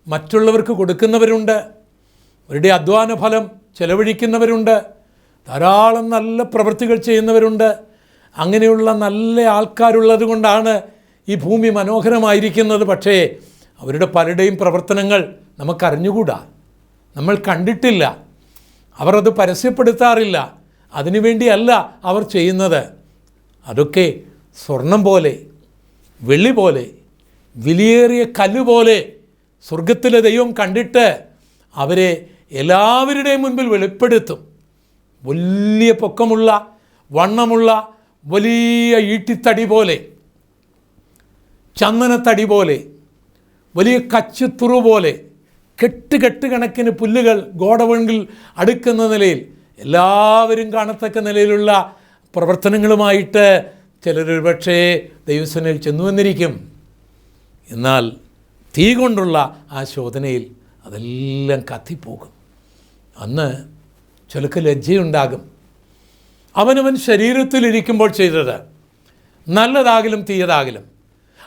മറ്റുള്ളവർക്ക് കൊടുക്കുന്നവരുണ്ട്. അവരുടെ അധ്വാന ഫലം ചെലവഴിക്കുന്നവരുണ്ട്. ധാരാളം നല്ല പ്രവൃത്തികൾ ചെയ്യുന്നവരുണ്ട്. അങ്ങനെയുള്ള നല്ല ആൾക്കാരുള്ളത് കൊണ്ടാണ് ഈ ഭൂമി മനോഹരമായിരിക്കുന്നത്. പക്ഷേ അവരുടെ പലരുടെയും പ്രവർത്തനങ്ങൾ നമുക്കറിഞ്ഞുകൂടാ. നമ്മൾ കണ്ടിട്ടില്ല. അവർ അത് പരസ്യപ്പെടുത്താറില്ല അതിനുവേണ്ടിയല്ല അവർ ചെയ്യുന്നത്. അതൊക്കെ സ്വർണം പോലെ വെള്ളി പോലെ വിലയേറിയ കല്ല് പോലെ സ്വർഗത്തിലെ ദൈവം കണ്ടിട്ട് അവരെ എല്ലാവരുടെയും മുൻപിൽ വെളിപ്പെടുത്തും. വലിയ പൊക്കമുള്ള വണ്ണമുള്ള വലിയ ഈട്ടിത്തടി പോലെ ചന്ദനത്തടി പോലെ വലിയ കച്ചുത്തുറു പോലെ കെട്ട് കെട്ട് കണക്കിന് പുല്ലുകൾ ഗോഡവണിൽ അടുക്കുന്ന നിലയിൽ എല്ലാവരും കാണത്തക്ക നിലയിലുള്ള പ്രവർത്തനങ്ങളുമായിട്ട് ചിലരൊരു പക്ഷേ ചെന്നു വന്നിരിക്കും. എന്നാൽ തീ കൊണ്ടുള്ള ആ ശോധനയിൽ അതെല്ലാം കത്തിപ്പോകും. അന്ന് ചിലക്ക് ലജ്ജയുണ്ടാകും. അവനവൻ ശരീരത്തിലിരിക്കുമ്പോൾ ചെയ്തത് നല്ലതാകിലും തീയതാകിലും.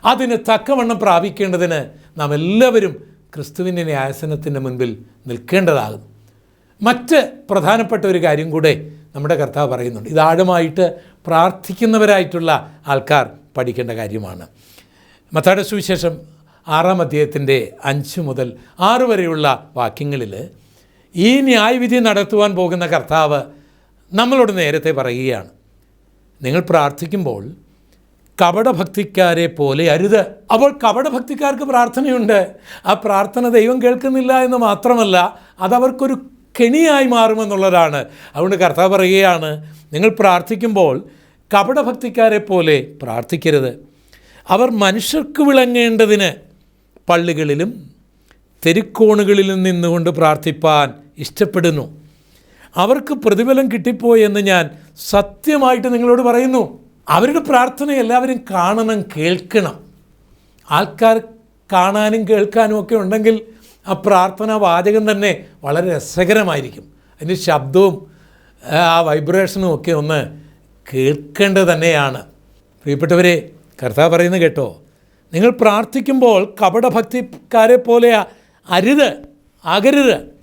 അതിന് തക്കവണ്ണം പ്രാപിക്കേണ്ടതിന് നാം എല്ലാവരും ക്രിസ്തുവിന്റെ ന്യായസനത്തിന്റെ മുൻപിൽ നിൽക്കേണ്ടതാകും മറ്റ് പ്രധാനപ്പെട്ട ഒരു കാര്യം കൂടെ നമ്മുടെ കർത്താവ് പറയുന്നുണ്ട്. ഇതാഴമായിട്ട് പ്രാർത്ഥിക്കുന്നവരായിട്ടുള്ള ആൾക്കാർ പഠിക്കേണ്ട കാര്യമാണ്. മത്താടെ സുവിശേഷം ആറാം അധ്യായത്തിന്റെ അഞ്ച് മുതൽ ആറ് വരെയുള്ള വാക്യങ്ങളിൽ ഈ ന്യായവിധി നടത്തുവാൻ പോകുന്ന കർത്താവ് നമ്മളോട് നേരത്തെ പറയുകയാണ്. നിങ്ങൾ പ്രാർത്ഥിക്കുമ്പോൾ കപടഭക്തിക്കാരെ പോലെ അരുത്. അപ്പോൾ കപടഭക്തിക്കാർക്ക് പ്രാർത്ഥനയുണ്ട്. ആ പ്രാർത്ഥന ദൈവം കേൾക്കുന്നില്ല എന്ന് മാത്രമല്ല അതവർക്കൊരു കെണിയായി മാറുമെന്നുള്ളതാണ്. അതുകൊണ്ട് കർത്താവ് പറയുകയാണ് നിങ്ങൾ പ്രാർത്ഥിക്കുമ്പോൾ കപടഭക്തിക്കാരെ പോലെ പ്രാർത്ഥിക്കരുത്. അവർ മനുഷ്യർക്ക് വിളങ്ങേണ്ടതിന് പള്ളികളിലും തെരുക്കോണുകളിലും നിന്നുകൊണ്ട് പ്രാർത്ഥിപ്പാൻ ഇഷ്ടപ്പെടുന്നു. അവർക്ക് പ്രതിഫലം കിട്ടിപ്പോയെന്ന് ഞാൻ സത്യമായിട്ട് നിങ്ങളോട് പറയുന്നു. അവരുടെ പ്രാർത്ഥന എല്ലാവരും കാണണം കേൾക്കണം. ആൾക്കാർ കാണാനും കേൾക്കാനും ഒക്കെ ഉണ്ടെങ്കിൽ ആ പ്രാർത്ഥന വാചകം തന്നെ വളരെ രസകരമായിരിക്കും. അതിന്റെ ശബ്ദവും ആ വൈബ്രേഷനും ഒക്കെ ഒന്ന് കേൾക്കേണ്ടത് തന്നെയാണ്. പ്രിയപ്പെട്ടവരെ കർത്താവ് പറയുന്നത് കേട്ടോ നിങ്ങൾ പ്രാർത്ഥിക്കുമ്പോൾ കപടഭക്തിക്കാരെ പോലെ അരുത് ആകരുത്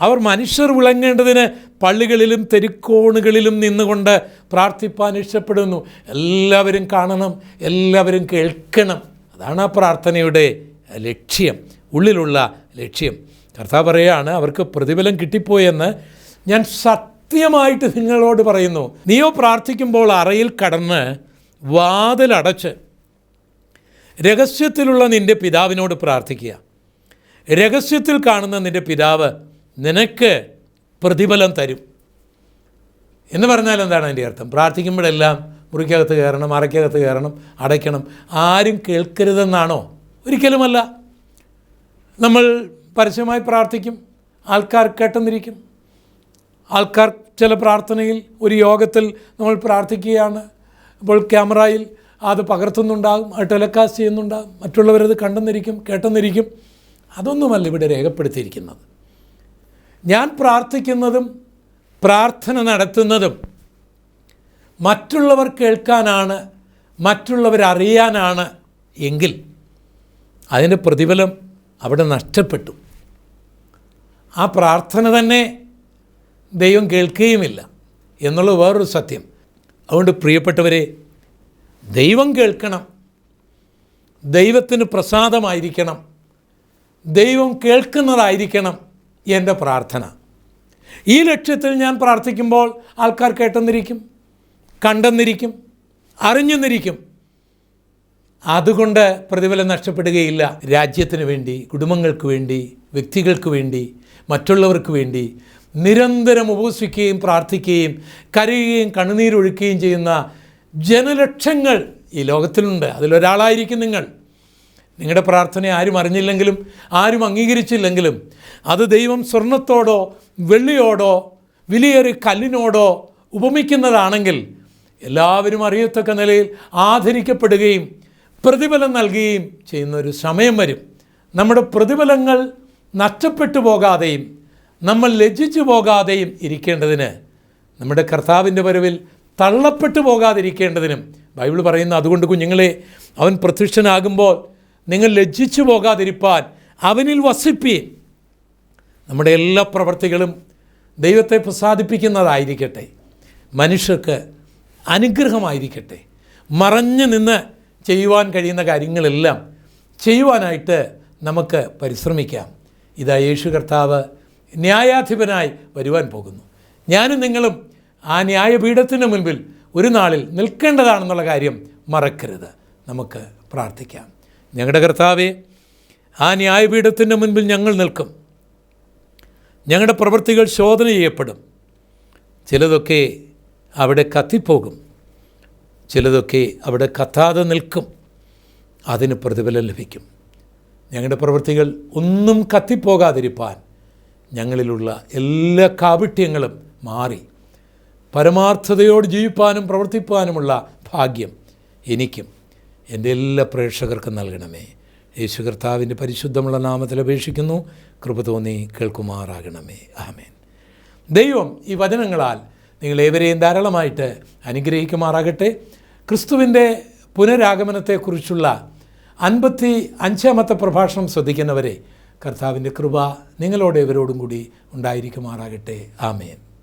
അവർ മനുഷ്യർ വിളങ്ങേണ്ടതിന് പള്ളികളിലും തെരുക്കോണുകളിലും നിന്നുകൊണ്ട് പ്രാർത്ഥിപ്പാൻ ഇഷ്ടപ്പെടുന്നു. എല്ലാവരും കാണണം എല്ലാവരും കേൾക്കണം. അതാണ് ആ പ്രാർത്ഥനയുടെ ലക്ഷ്യം ഉള്ളിലുള്ള ലക്ഷ്യം. കർത്താവ് പറയുകയാണ് അവർക്ക് പ്രതിഫലം കിട്ടിപ്പോയെന്ന് ഞാൻ സത്യമായിട്ട് നിങ്ങളോട് പറയുന്നു. നീയോ പ്രാർത്ഥിക്കുമ്പോൾ അറയിൽ കടന്ന് വാതിലടച്ച് രഹസ്യത്തിലുള്ള നിന്റെ പിതാവിനോട് പ്രാർത്ഥിക്കുക. രഹസ്യത്തിൽ കാണുന്ന നിന്റെ പിതാവ് നിനക്ക് പ്രതിഫലം തരും. എന്ന് പറഞ്ഞാൽ എന്താണ് അതിന്റെ അർത്ഥം? പ്രാർത്ഥിക്കുമ്പോഴെല്ലാം മുറിക്കകത്ത് കയറണം അറയ്ക്കകത്ത് കയറണം അടയ്ക്കണം. ആരും കേൾക്കരുതെന്നാണോ? ഒരിക്കലുമല്ല. നമ്മൾ പരസ്യമായി പ്രാർത്ഥിക്കും ആൾക്കാർ കേട്ടെന്നിരിക്കും. ആൾക്കാർ ചില പ്രാർത്ഥനയിൽ ഒരു യോഗത്തിൽ നമ്മൾ പ്രാർത്ഥിക്കുകയാണ്. അപ്പോൾ ക്യാമറയിൽ അത് പകർത്തുന്നുണ്ടാകും അത് ടെലികാസ്റ്റ് ചെയ്യുന്നുണ്ടാകും. മറ്റുള്ളവരത് കണ്ടെന്നിരിക്കും കേട്ടെന്നിരിക്കും. അതൊന്നുമല്ല ഇവിടെ രേഖപ്പെടുത്തിയിരിക്കുന്നത്. ഞാൻ പ്രാർത്ഥിക്കുന്നതും പ്രാർത്ഥന നടത്തുന്നതും മറ്റുള്ളവർ കേൾക്കാനാണ് മറ്റുള്ളവർ അറിയാനാണ് എങ്കിൽ അതിന്റെ പ്രതിഫലം അവിടെ നഷ്ടപ്പെട്ടു. ആ പ്രാർത്ഥന തന്നെ ദൈവം കേൾക്കുകയുമില്ല എന്നുള്ള വേറൊരു സത്യം. അതുകൊണ്ട് പ്രിയപ്പെട്ടവരെ ദൈവം കേൾക്കണം ദൈവത്തിന് പ്രസാദമായിരിക്കണം ദൈവം കേൾക്കുന്നതായിരിക്കണം എന്റെ പ്രാർത്ഥന. ഈ ലക്ഷ്യത്തിൽ ഞാൻ പ്രാർത്ഥിക്കുമ്പോൾ ആൾക്കാർ കേട്ടെന്നിരിക്കും കണ്ടെന്നിരിക്കും അറിഞ്ഞെന്നിരിക്കും. അതുകൊണ്ട് പ്രതിഫലം നഷ്ടപ്പെടുകയില്ല. രാജ്യത്തിന് വേണ്ടി കുടുംബങ്ങൾക്ക് വേണ്ടി വ്യക്തികൾക്ക് വേണ്ടി മറ്റുള്ളവർക്ക് വേണ്ടി നിരന്തരം ഉപസിക്കുകയും പ്രാർത്ഥിക്കുകയും കരയുകയും കണ്ണുനീരൊഴുക്കുകയും ചെയ്യുന്ന ജനലക്ഷങ്ങൾ ഈ ലോകത്തിലുണ്ട്. അതിലൊരാളായിരിക്കും നിങ്ങൾ. നിങ്ങളുടെ പ്രാർത്ഥന ആരും അറിഞ്ഞില്ലെങ്കിലും ആരും അംഗീകരിച്ചില്ലെങ്കിലും അത് ദൈവം സ്വർണത്തോടോ വെള്ളിയോടോ വിലയേറിയ കല്ലിനോടോ ഉപമിക്കുന്നതാണെങ്കിൽ എല്ലാവരും അറിയത്തക്ക നിലയിൽ ആദരിക്കപ്പെടുകയും പ്രതിഫലം നൽകുകയും ചെയ്യുന്ന ഒരു സമയം വരും. നമ്മുടെ പ്രതിഫലങ്ങൾ നഷ്ടപ്പെട്ടു പോകാതെയും നമ്മൾ ലജ്ജിച്ചു പോകാതെയും ഇരിക്കേണ്ടതിന് നമ്മുടെ കർത്താവിന്റെ വരവിൽ തള്ളപ്പെട്ടു പോകാതിരിക്കേണ്ടതിനും ബൈബിൾ പറയുന്ന അതുകൊണ്ട് കുഞ്ഞുങ്ങളെ അവൻ പ്രത്യക്ഷനാകുമ്പോൾ നിങ്ങൾ ലജ്ജിച്ചു പോകാതിരിപ്പാൻ അവനിൽ വസിപ്പീൻ. നമ്മുടെ എല്ലാ പ്രവർത്തികളും ദൈവത്തെ പ്രസാദിപ്പിക്കുന്നതായിരിക്കട്ടെ. മനുഷ്യർക്ക് അനുഗ്രഹമായിരിക്കട്ടെ. മറഞ്ഞു നിന്ന് ചെയ്യുവാൻ കഴിയുന്ന കാര്യങ്ങളെല്ലാം ചെയ്യുവാനായിട്ട് നമുക്ക് പരിശ്രമിക്കാം. ഇതാ യേശു കർത്താവ് ന്യായാധിപനായി വരുവാൻ പോകുന്നു. ഞാനും നിങ്ങളും ആ ന്യായപീഠത്തിന് മുൻപിൽ ഒരു നാളിൽ നിൽക്കേണ്ടതാണെന്നുള്ള കാര്യം മറക്കരുത്. നമുക്ക് പ്രാർത്ഥിക്കാം. ഞങ്ങളുടെ കർത്താവെ ആ ന്യായപീഠത്തിന്റെ മുൻപിൽ ഞങ്ങൾ നിൽക്കും. ഞങ്ങളുടെ പ്രവൃത്തികൾ ശോധന ചെയ്യപ്പെടും. ചിലതൊക്കെ അവിടെ കത്തിപ്പോകും. ചിലതൊക്കെ അവിടെ കത്താതെ നിൽക്കും. അതിന് പ്രതിഫലം ലഭിക്കും. ഞങ്ങളുടെ പ്രവൃത്തികൾ ഒന്നും കത്തിപ്പോകാതിരിപ്പാൻ ഞങ്ങളിലുള്ള എല്ലാ കാവിട്യങ്ങളും മാറി. പരമാർത്ഥതയോട് ജീവിപ്പാനും പ്രവർത്തിപ്പാനുമുള്ള ഭാഗ്യം എനിക്കും. എന്റെ എല്ലാ പ്രേക്ഷകർക്കും നൽകണമേ. യേശു കർത്താവിന്റെ പരിശുദ്ധമുള്ള നാമത്തിൽ അപേക്ഷിക്കുന്നു. കൃപ തോന്നി കേൾക്കുമാറാകണമേ. ആമേൻ. ദൈവം ഈ വചനങ്ങളാൽ നിങ്ങളേവരെയും ധാരാളമായിട്ട് അനുഗ്രഹിക്കുമാറാകട്ടെ. ക്രിസ്തുവിന്റെ പുനരാഗമനത്തെക്കുറിച്ചുള്ള അൻപത്തി അഞ്ചാമത്തെ പ്രഭാഷണം ശ്രദ്ധിക്കുന്നവരെ കർത്താവിന്റെ കൃപ നിങ്ങളോട് ഇവരോടും കൂടി ഉണ്ടായിരിക്കുമാറാകട്ടെ. ആമേൻ.